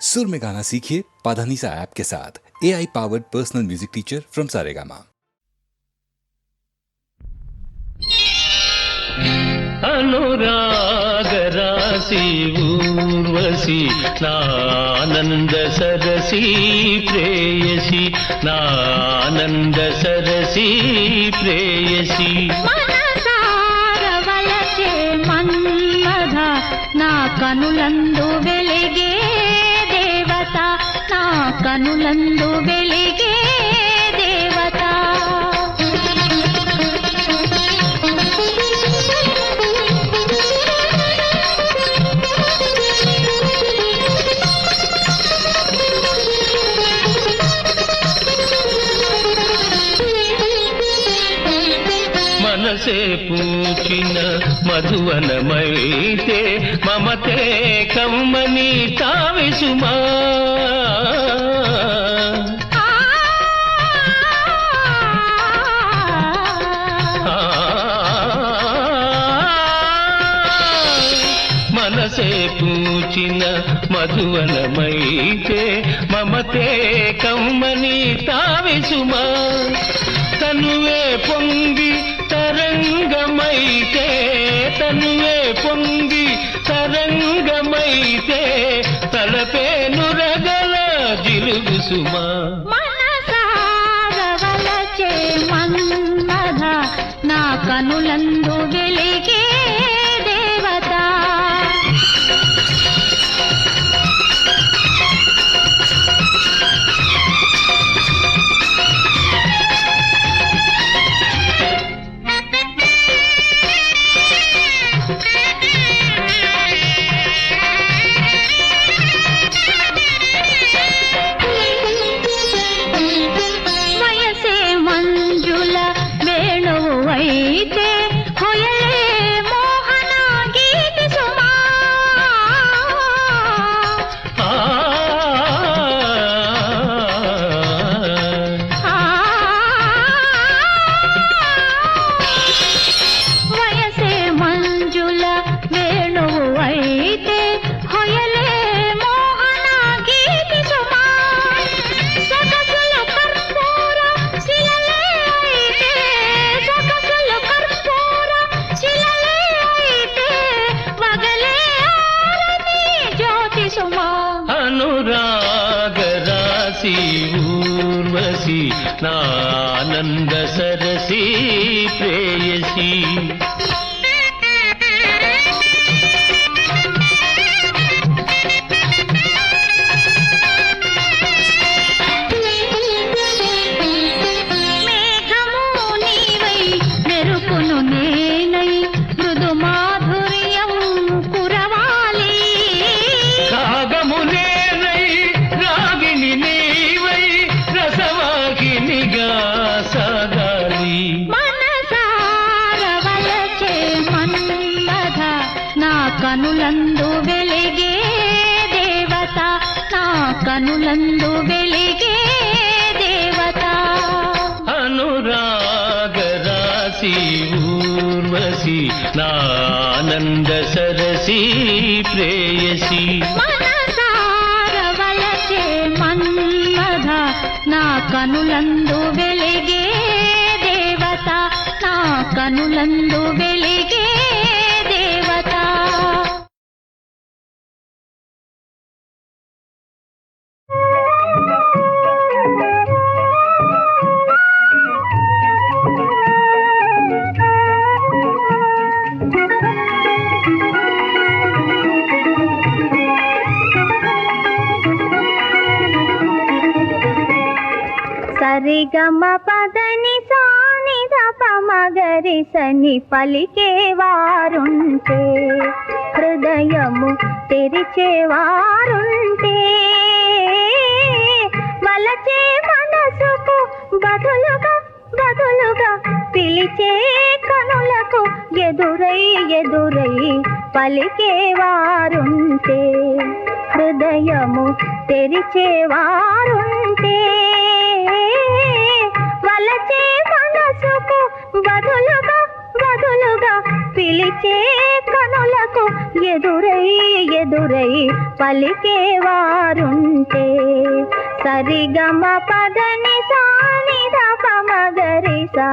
सुर में गाना सीखिए पाधानीसा ऐप के साथ A I powered personal music teacher from Saregama అనురాగరాశి Urvashi నానంద సరసి ప్రేయసి నానంద సరసి ప్రేయసి మనసారవలచే మన్మధ నా కనులందు నా కనులందు వెలిగే దేవత. మనసే పూచిన మధువనమైతే మమతే కమ్మని తావిసుమా. ఆ మనసే పూచిన మధువనమైతే మమతే కమ్మని తావిసుమా? తనువే పొంగి తరంగమైతే తనువే పొంగి తరంగమైతే తలపే నురగల జిలుగుసుమా? మనసారవలచే నా కనులందు వెలిగే ఊర్వశి కనులందు వెలిగే దేవత. అనురాగరాశి ఊర్వశి నానంద సరసి ప్రేయసి. మనసారవలచే మన్మధ నా కనులందు వెలిగే దేవత నా కనులందు వెలిగే గమ పదని సాని పమగరి సని పలికేవారుంటే హృదయము తెరిచేవారుంటే వలచే మనసుకు బదులుగా బదులుగా పిలిచే కనులకు ఎదురై ఎదురై పలికేవారుంటే హృదయము తెరిచేవారుంటే వలచే మనసుకు బదులుగా బదులుగా పిలిచే కనులకు ఎదురై ఎదురై పలికే వారుంటే సరిగమ పదని సాని పమగరి సా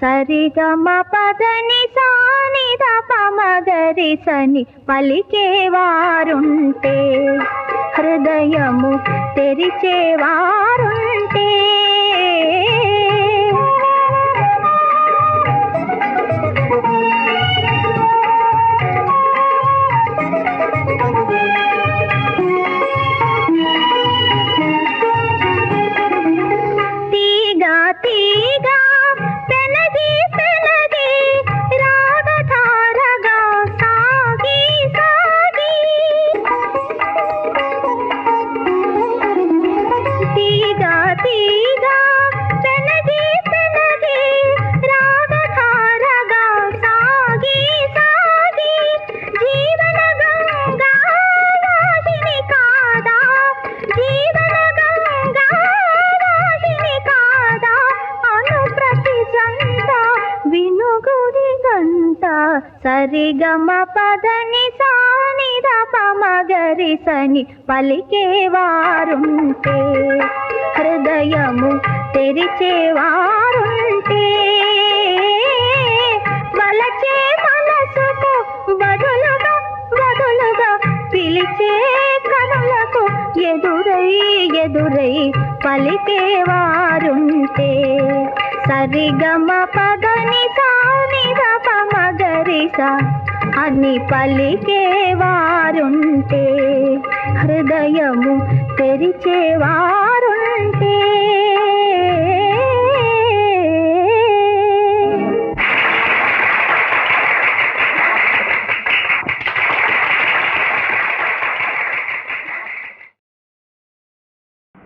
సరిగమ పదని సానిద పమగరి సని పలికేవారుంటే హృదయము తెరిచేవారుంటే వినుగుడి గంట సరిగమ పదని సాని పమగరి సని పలికేవారుంటే. హృదయము తెరిచేవారుంటే. వలచే మనసుకు బదులుగా బదులుగా పిలిచే కనులకు ఎదురై ఎదురై పలికేవారుంటే. సరిగమ పదని గప పమగరిస అని పలికేవారుంటే హృదయము తెరిచేవారుంటే.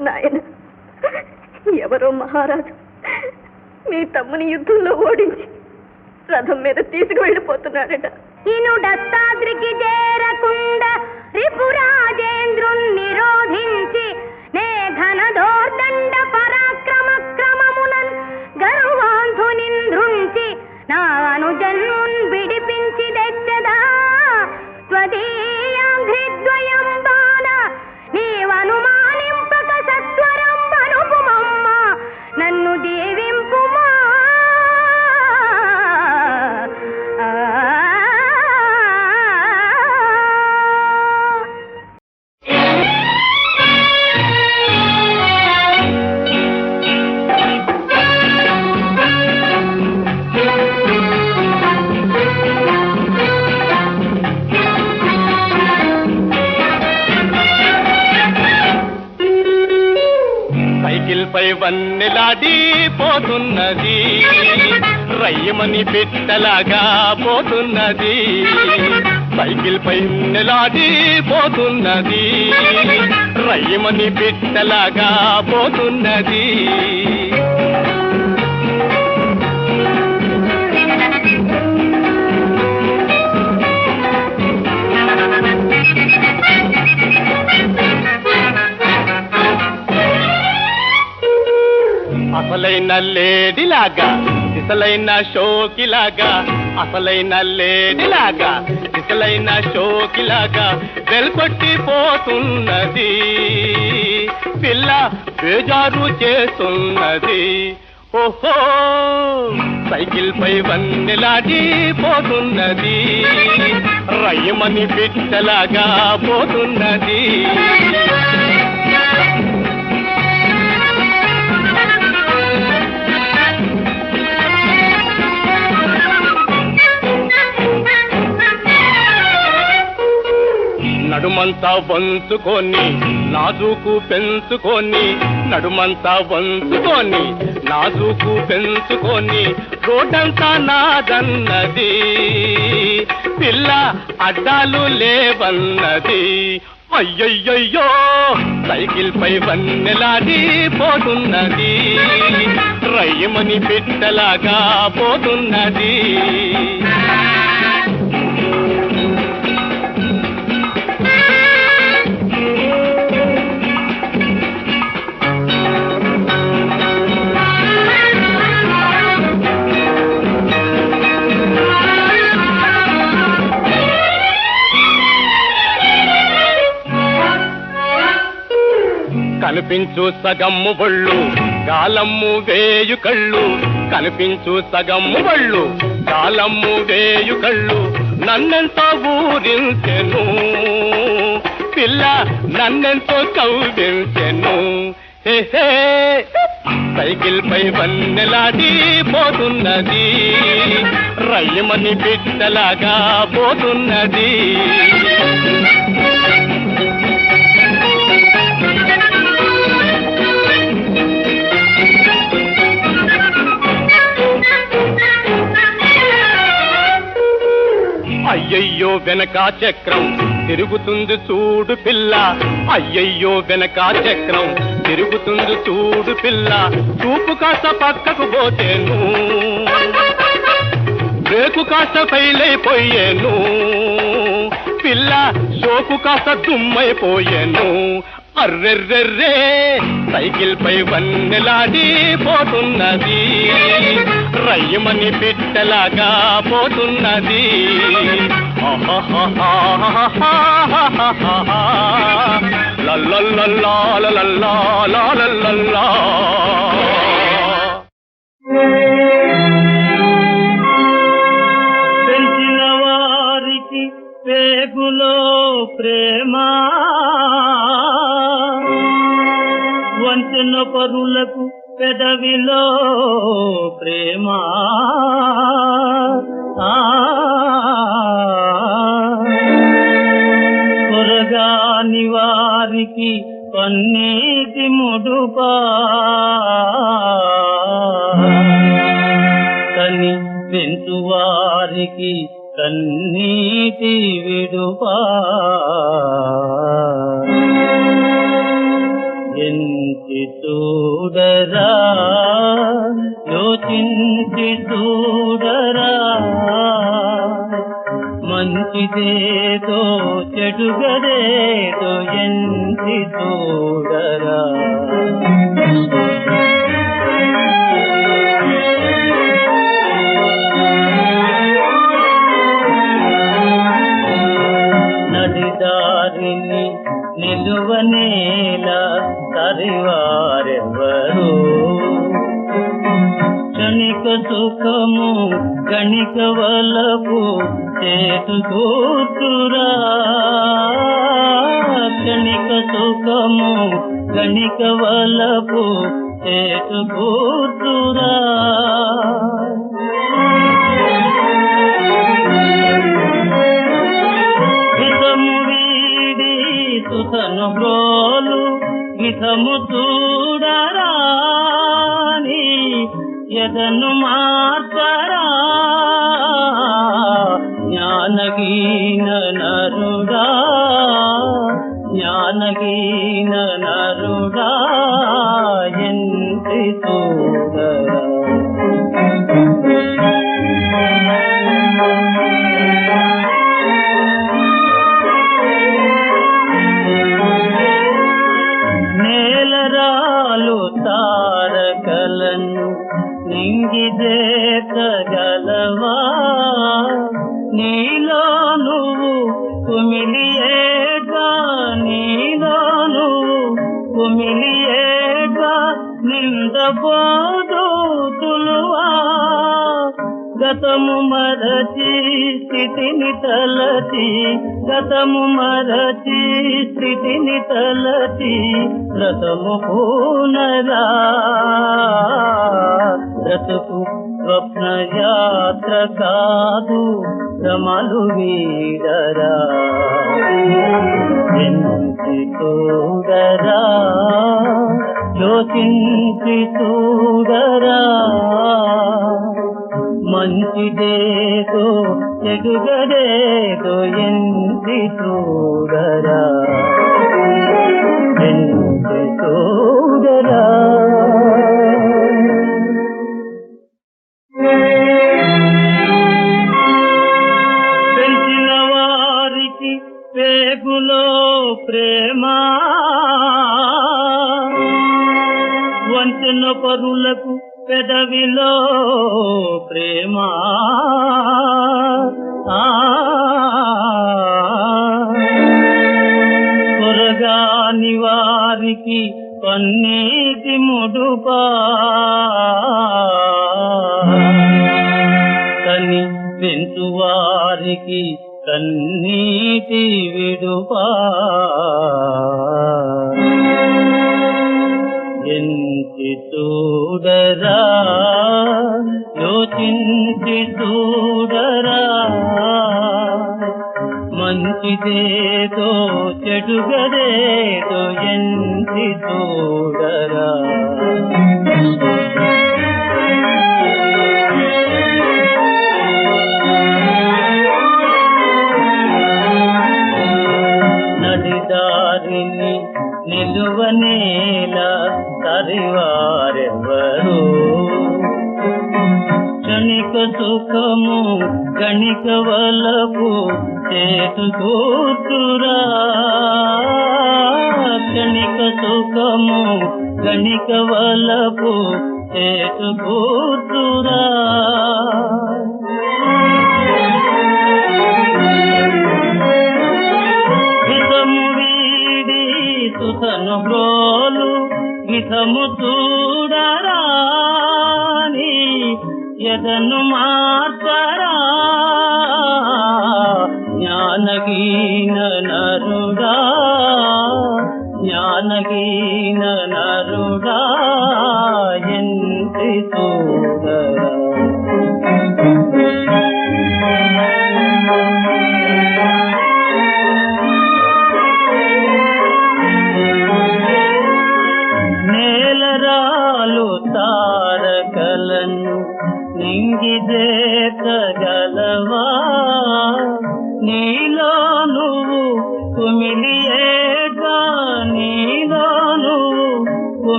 నాయన ఎవరో మహారాజు మీ తమ్ముని యుద్ధంలో ఓడించి రథం మీద తీసుకువెళ్ళిపోతున్నాడట. ఇనుడత్తాద్రికి చేరకుండా రిపురాజేంద్రుణ్ణి నిరోధించి వన్నెలాడి పోతున్నది. రయ్యమని పెట్టలాగా పోతున్నది. సైకిల్ పై వన్నెలాడి పోతున్నది. రయ్యమని పెట్టలాగా పోతున్నది. అసలైన లేడిలాగా ఇసలైన షోకిలాగా అసలైన లేడిలాగా ఇసలైన షోకిలాగా వెల్కొట్టి పోతున్నది పిల్ల బేజారు చేస్తున్నది. ఓహో సైకిల్ పై వన్నెలాడి పోతున్నది. రయ్యమని బిడ్డలాగా పోతున్నది. నడుమంతా వంచుకొని నాజుకు పెంచుకొని నడుమంతా వంచుకొని నాజుకు పెంచుకొని రోడ్డంతా నాదన్నది. పిల్ల అడ్డాలు లేవన్నది. అయ్యయ్యయ్యో సైకిల్ పై వన్నెలాడి పోతున్నది రయ్యమని పెట్టలాగా పోతున్నది. కనిపించు సగమ్ము బళ్ళు కాలమ్ము వేయు కళ్ళు కనిపించు సగమ్ము బళ్ళు కాలమ్ము వేయు కళ్ళు నన్నెంత ఊరించెను. పిల్ల నన్నెంతో కౌగించెను. సైకిల్ పై వన్నెలాడి పోతున్నది రయ్యమని బిడ్డలాగా పోతున్నది. అయ్యయ్యో వెనక చక్రం. తిరుగుతుంది చూడు పిల్ల. అయ్యయ్యో వెనక చక్రం. తిరుగుతుంది చూడు పిల్ల. చూపు కాస్త పక్కకు పోతేను. బ్రేకు కాస్త ఫైలైపోయాను పిల్ల షోకు కాస్త దుమ్మైపోయేను. అర్రెర్రెర్రే సైకిల్ పై వన్నెలాడి పోతున్నది. రయ్యమని పెట్టలాగా పోతున్నది. లల్లల్లల్లా పెంచిన వారికి పేగులో ప్రేమ వంచన పరులకు పెదవిలో ప్రేమ. ఆ, కొరగాని వారికి పన్నీటి ముడుపా. కని పెంచు వారికి కన్నీటి విడుపా. చూడరా? యోచించి చూడరా? మంచిదేదో చెడుగదేదో ఎంచి చూడరా? క్షణిక సుఖము కణిక వలపు చేతురా కూతురా క్షణిక సుఖము కణిక వలపు చేతురా కూతురా హితము వీడి సుతను బ్రోలు హితము చూడు ఎదను మార్చరా జ్ఞానగీన నరుడా జ్ఞానగీన నరుడా. కుమిలియేగా నిందపోదు తులువా. గతము మరచి స్థితిని తలచి గతము మరచి స్థితిని తలచి రతము పూనరా. రతకు స్వప్న యాత్ర కాదు. భ్రమలు వీడరా? ఎంచి చూడరా? యోచించి చూడరా? మంచిదేదో చెడుగదేదో ఎంచి చూడరా? ఎంచి చూ పరులకు పెదవిలో ప్రేమ. ఆ. కొరగాని వారికి పన్నీటి ముడుపా. కని పెంచు వారికి కన్నీటి విడుపా. యోచించి చూడరా. మంచిదేదో చెడుగదేదో ఎంచి చూడరా. నడిదారిని నిలువనేల తరివారెవరు క్షణిక సుఖము గణిక వలపు చేతురా కూతురా క్షణిక సుఖము గణిక వలపు చేతురా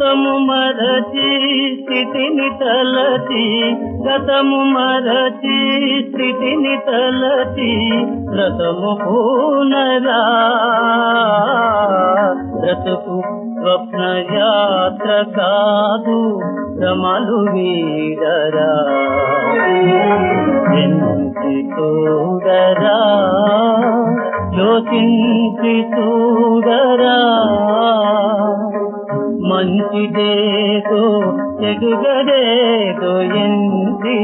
గతము మరచి స్థితిని తలచి గతము మరచి స్థితిని తలచి రథము పూనరా. బ్రతుకు స్వప్న యాత్ర కాదు రమలు వీడరా. చూడరా యోచించి చూడరా మంచిదేదో చెడుగదేదో ఎంచి